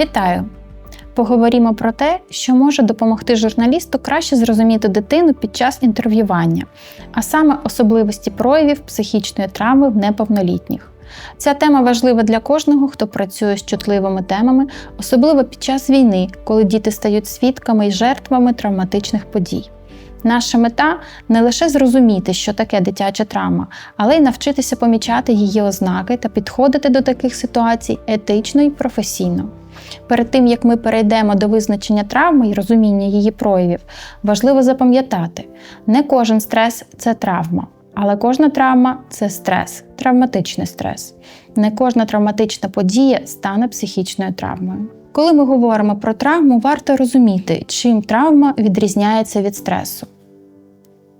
Вітаю! Поговоримо про те, що може допомогти журналісту краще зрозуміти дитину під час інтерв'ювання, а саме особливості проявів психічної травми в неповнолітніх. Ця тема важлива для кожного, хто працює з чутливими темами, особливо під час війни, коли діти стають свідками і жертвами травматичних подій. Наша мета не лише зрозуміти, що таке дитяча травма, але й навчитися помічати її ознаки та підходити до таких ситуацій етично і професійно. Перед тим як ми перейдемо до визначення травми і розуміння її проявів, важливо запам'ятати, не кожен стрес це травма, але кожна травма це стрес, травматичний стрес. Не кожна травматична подія стане психічною травмою. Коли ми говоримо про травму, варто розуміти, чим травма відрізняється від стресу.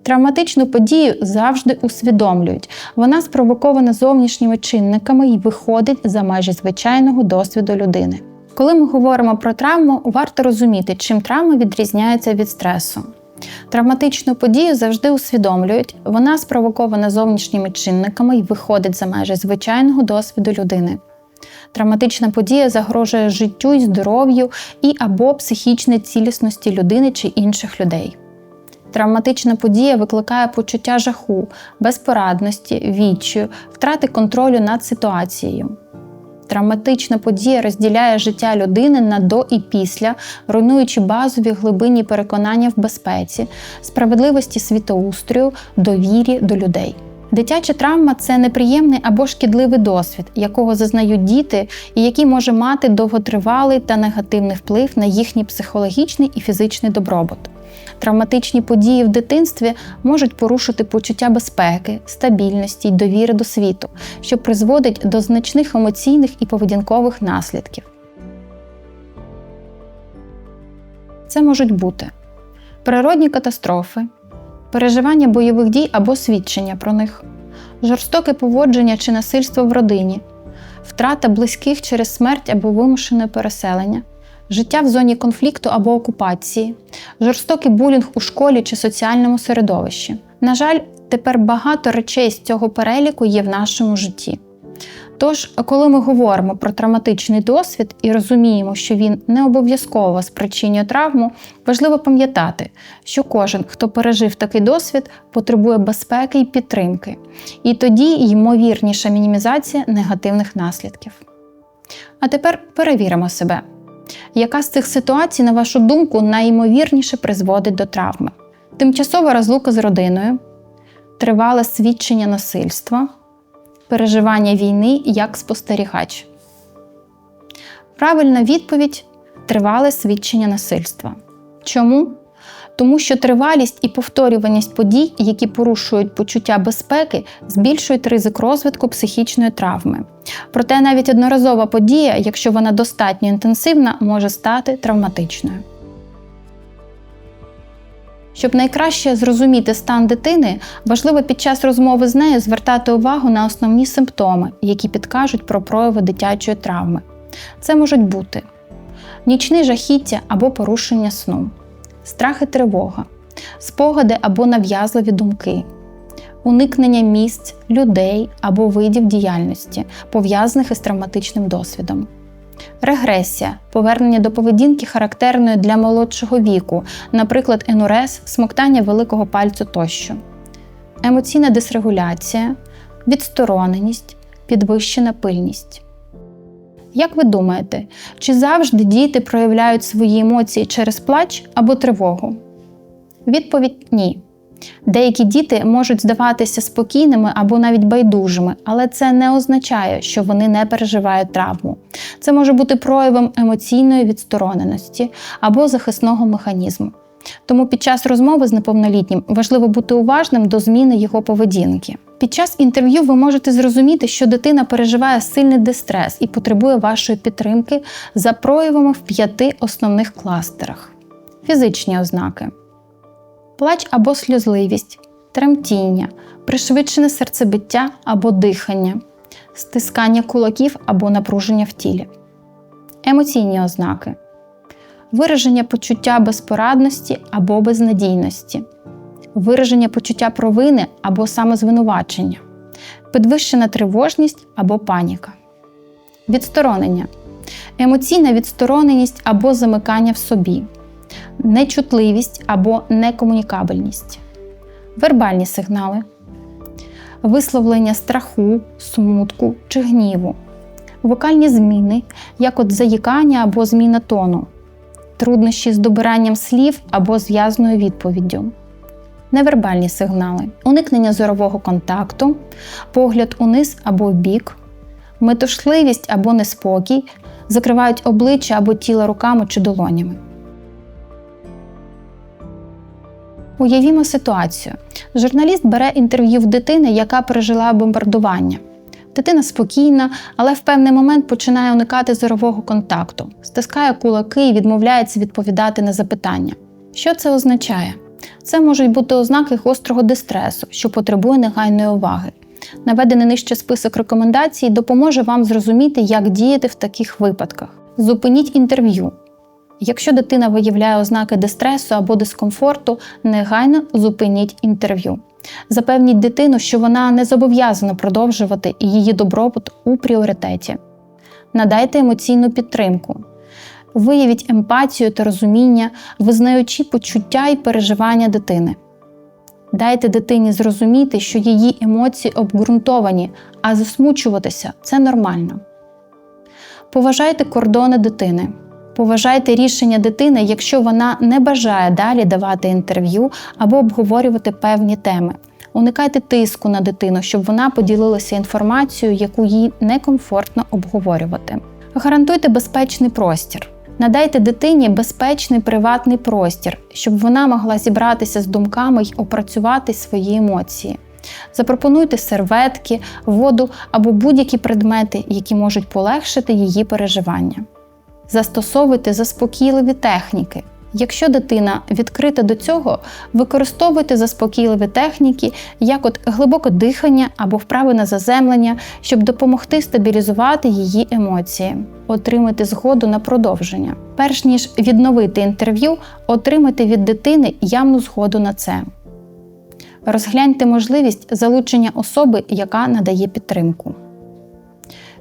Травматичну подію завжди усвідомлюють. Вона спровокована зовнішніми чинниками і виходить за межі звичайного досвіду людини. Коли ми говоримо про травму, варто розуміти, чим травма відрізняється від стресу. Травматичну подію завжди усвідомлюють, вона спровокована зовнішніми чинниками і виходить за межі звичайного досвіду людини. Травматична подія загрожує життю і здоров'ю і або психічній цілісності людини чи інших людей. Травматична подія викликає почуття жаху, безпорадності, відчаю, втрати контролю над ситуацією. Травматична подія розділяє життя людини на до і після, руйнуючи базові глибинні переконання в безпеці, справедливості світоустрою, довірі до людей. Дитяча травма це неприємний або шкідливий досвід, якого зазнають діти, і який може мати довготривалий та негативний вплив на їхній психологічний і фізичний добробут. Травматичні події в дитинстві можуть порушити почуття безпеки, стабільності й довіри до світу, що призводить до значних емоційних і поведінкових наслідків. Це можуть бути природні катастрофи, переживання бойових дій або свідчення про них, жорстоке поводження чи насильство в родині, втрата близьких через смерть або вимушене переселення, життя в зоні конфлікту або окупації, жорстокий булінг у школі чи соціальному середовищі. На жаль, тепер багато речей з цього переліку є в нашому житті. Тож, коли ми говоримо про травматичний досвід і розуміємо, що він не обов'язково спричинює травму, важливо пам'ятати, що кожен, хто пережив такий досвід, потребує безпеки і підтримки, і тоді ймовірніша мінімізація негативних наслідків. А тепер перевіримо себе. Яка з цих ситуацій, на вашу думку, найімовірніше призводить до травми? Тимчасова розлука з родиною, тривале свідчення насильства, переживання війни як спостерігач. Правильна відповідь тривале свідчення насильства. Чому? Тому що тривалість і повторюваність подій, які порушують почуття безпеки, збільшують ризик розвитку психічної травми. Проте навіть одноразова подія, якщо вона достатньо інтенсивна, може стати травматичною. Щоб найкраще зрозуміти стан дитини, важливо під час розмови з нею звертати увагу на основні симптоми, які підкажуть про прояви дитячої травми. Це можуть бути нічне жахіття або порушення сну, страх і тривога, спогади або нав'язливі думки, уникнення місць, людей або видів діяльності, пов'язаних із травматичним досвідом. Регресія повернення до поведінки характерної для молодшого віку, наприклад, енурез, смоктання великого пальцю тощо, емоційна дисрегуляція, відстороненість, підвищена пильність. Як ви думаєте, чи завжди діти проявляють свої емоції через плач або тривогу? Відповідь ні. Деякі діти можуть здаватися спокійними або навіть байдужими, але це не означає, що вони не переживають травму. Це може бути проявом емоційної відстороненості або захисного механізму. Тому під час розмови з неповнолітнім важливо бути уважним до зміни його поведінки. Під час інтерв'ю ви можете зрозуміти, що дитина переживає сильний дистрес і потребує вашої підтримки за проявами в п'яти основних кластерах. Фізичні ознаки плач або сльозливість, тремтіння, пришвидшене серцебиття або дихання, стискання кулаків або напруження в тілі, емоційні ознаки, вираження почуття безпорадності або безнадійності, вираження почуття провини або самозвинувачення, підвищена тривожність або паніка, відсторонення. емоційна відстороненість або замикання в собі, нечутливість або некомунікабельність, вербальні сигнали, висловлення страху, смутку чи гніву, вокальні зміни, як от заїкання або зміна тону, труднощі з добиранням слів або зв'язною відповіддю. Невербальні сигнали, уникнення зорового контакту, погляд униз або бік, метушливість або неспокій, закривають обличчя або тіло руками чи долонями. Уявімо ситуацію. Журналіст бере інтерв'ю в дитини, яка пережила бомбардування. Дитина спокійна, але в певний момент починає уникати зорового контакту, стискає кулаки і відмовляється відповідати на запитання. Що це означає? Це можуть бути ознаки гострого дистресу, що потребує негайної уваги. Наведений нижче список рекомендацій допоможе вам зрозуміти, як діяти в таких випадках. Зупиніть інтерв'ю. Якщо дитина виявляє ознаки дистресу або дискомфорту, негайно зупиніть інтерв'ю. Запевніть дитину, що вона не зобов'язана продовжувати її добробут у пріоритеті. Надайте емоційну підтримку. Виявіть емпатію та розуміння, визнаючи почуття і переживання дитини. Дайте дитині зрозуміти, що її емоції обґрунтовані, а засмучуватися це нормально. Поважайте кордони дитини. Поважайте рішення дитини, якщо вона не бажає далі давати інтерв'ю або обговорювати певні теми. Уникайте тиску на дитину, щоб вона поділилася інформацією, яку їй некомфортно обговорювати. Гарантуйте безпечний простір. Надайте дитині безпечний приватний простір, щоб вона могла зібратися з думками й опрацювати свої емоції. Запропонуйте серветки, воду або будь-які предмети, які можуть полегшити її переживання. Застосовуйте заспокійливі техніки. Якщо дитина відкрита до цього, використовуйте заспокійливі техніки, як от глибоке дихання або вправи на заземлення, щоб допомогти стабілізувати її емоції, отримати згоду на продовження. Перш ніж відновити інтерв'ю, отримайте від дитини явну згоду на це. Розгляньте можливість залучення особи, яка надає підтримку.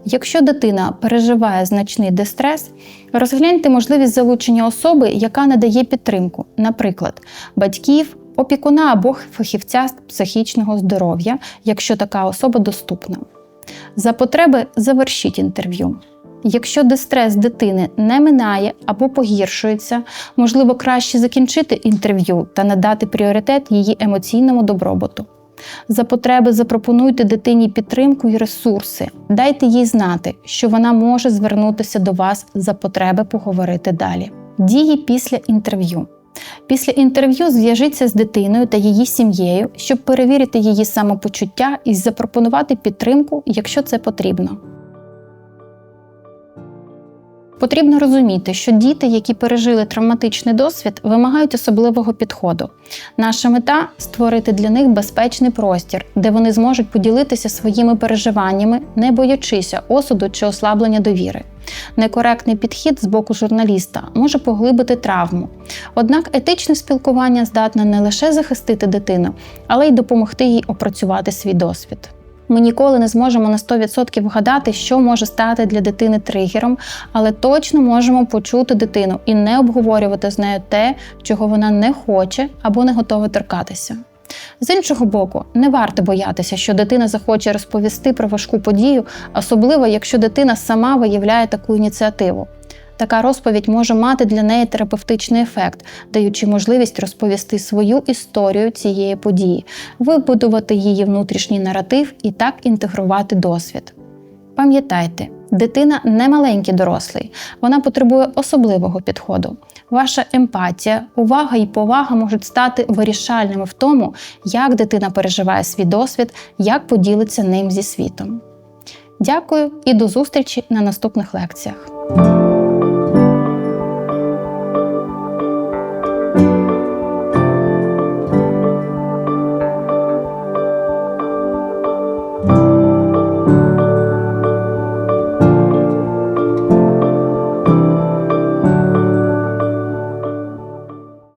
Якщо дитина переживає значний дистрес, розгляньте можливість залучення особи, яка надає підтримку, наприклад, батьків, опікуна або фахівця з психічного здоров'я, якщо така особа доступна. За потреби завершіть інтерв'ю. Якщо дистрес дитини не минає або погіршується, можливо краще закінчити інтерв'ю та надати пріоритет її емоційному добробуту. За потреби запропонуйте дитині підтримку і ресурси. Дайте їй знати, що вона може звернутися до вас за потреби поговорити далі. Дії після інтерв'ю. Після інтерв'ю зв'яжіться з дитиною та її сім'єю, щоб перевірити її самопочуття і запропонувати підтримку, якщо це потрібно. Потрібно розуміти, що діти, які пережили травматичний досвід, вимагають особливого підходу. Наша мета створити для них безпечний простір, де вони зможуть поділитися своїми переживаннями, не боячися осуду чи ослаблення довіри. Некоректний підхід з боку журналіста може поглибити травму. Однак етичне спілкування здатне не лише захистити дитину, але й допомогти їй опрацювати свій досвід. Ми ніколи не зможемо на 100% вгадати, що може стати для дитини тригером, але точно можемо почути дитину і не обговорювати з нею те, чого вона не хоче або не готова торкатися. З іншого боку, не варто боятися, що дитина захоче розповісти про важку подію, особливо якщо дитина сама виявляє таку ініціативу. Така розповідь може мати для неї терапевтичний ефект, даючи можливість розповісти свою історію цієї події, вибудувати її внутрішній наратив і так інтегрувати досвід. Пам'ятайте, дитина не маленький дорослий, вона потребує особливого підходу. Ваша емпатія, увага і повага можуть стати вирішальними в тому, як дитина переживає свій досвід, як поділиться ним зі світом. Дякую і до зустрічі на наступних лекціях.